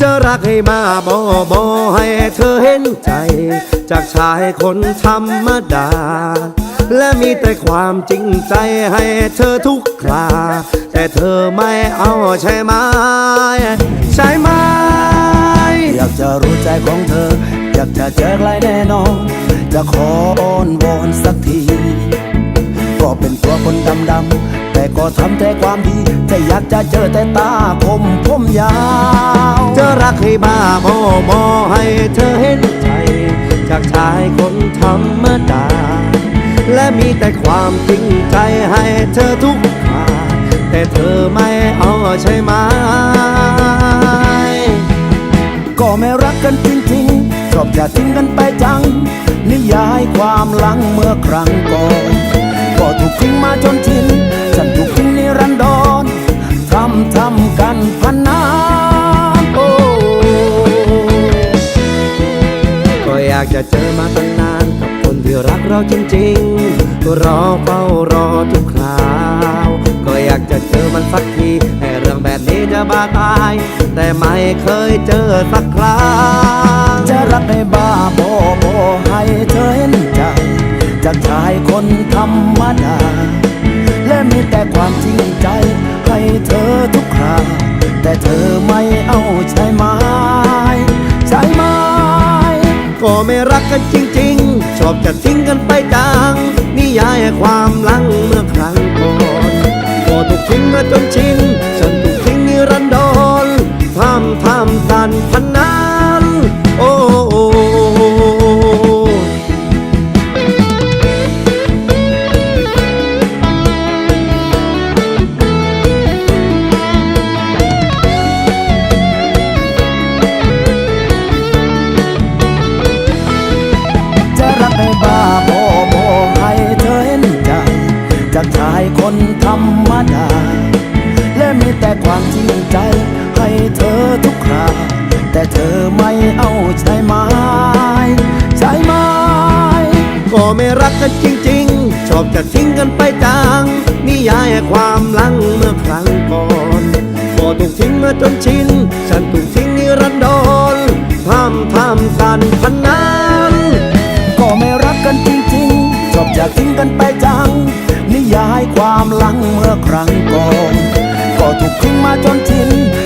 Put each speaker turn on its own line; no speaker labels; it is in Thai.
จะรักให้มาบอบอให้เธอเห็นใจ จากชายคนธรรมดา และมีแต่ความจริงใจให้เธอทุกครา แต่เธอไม่เอาใช่ไหมใช่ไหม
อยากจะรู้ใจของเธอ อยากจะเจอใครแน่นอน จะขออ้อนวอนสักทีก็เป็นตัวคนดำๆแต่ก็ทำแต่ความดีจะอยากจะเจอแต่ตาคมผมยาว
ให้บ้าบอบอให้เธอเห็นใจ จากชายคนธรรมดา และมีแต่ความจริงใจให้เธอทุกคราแต่เธอไม่เอาใช่ไหม
ก็ไม่รักกันจริงๆชอบจะทิ้งกันไปจัง นิยายความหลังเมื่อครั้งก่อน ก็ถูกทิ้งมาจน
ตั้งนานกับคนที่รักเราจริงๆรอเฝ้ารอทุกคราว ก็อยากจะเจอมันสักทีให้เรื่องแบบนี้จะบ้าตาย แต่ไม่เคยเจอสักครั้ง
จะรักให้บ้าบอบให้เธอเห็นใจจากชายคนธรรมดา และมีแต่ความจริงใจให้เธอทุกครา ไม่
รักกันจริงๆ ชอบจะทิ้งกันไปจังนิยายความหลังเมื่อครั้งก่อนก็ถูกทิ้งมาจนชินฉันถูกทิ้งนิรันดรทำทำตันพันนั้น
รมดา และมีแต่ความจริงใจ ให้เธอทุกคราแต่เธอไม่เอาใช่ไหมใช่ไหม
ก็ไม่รักกันจริง ๆ ชอบจะทิ้งกันไปจังนิยายความลังเมื่อครั้งก่อนก็ถูกทิ้งมาจนชิน ฉันถูกทิ้งนิรันดรทำทำกันพันนั้น
ก็ไม่รักกันจริง ๆ ชอบอยากทิ้งกันไปจัง ยายความหลังเมื่อครั้งก่อนก็ถูกทิ้งมาจนชินฉันถูกทิ้งนิรันดรทำทำกันพันนั้น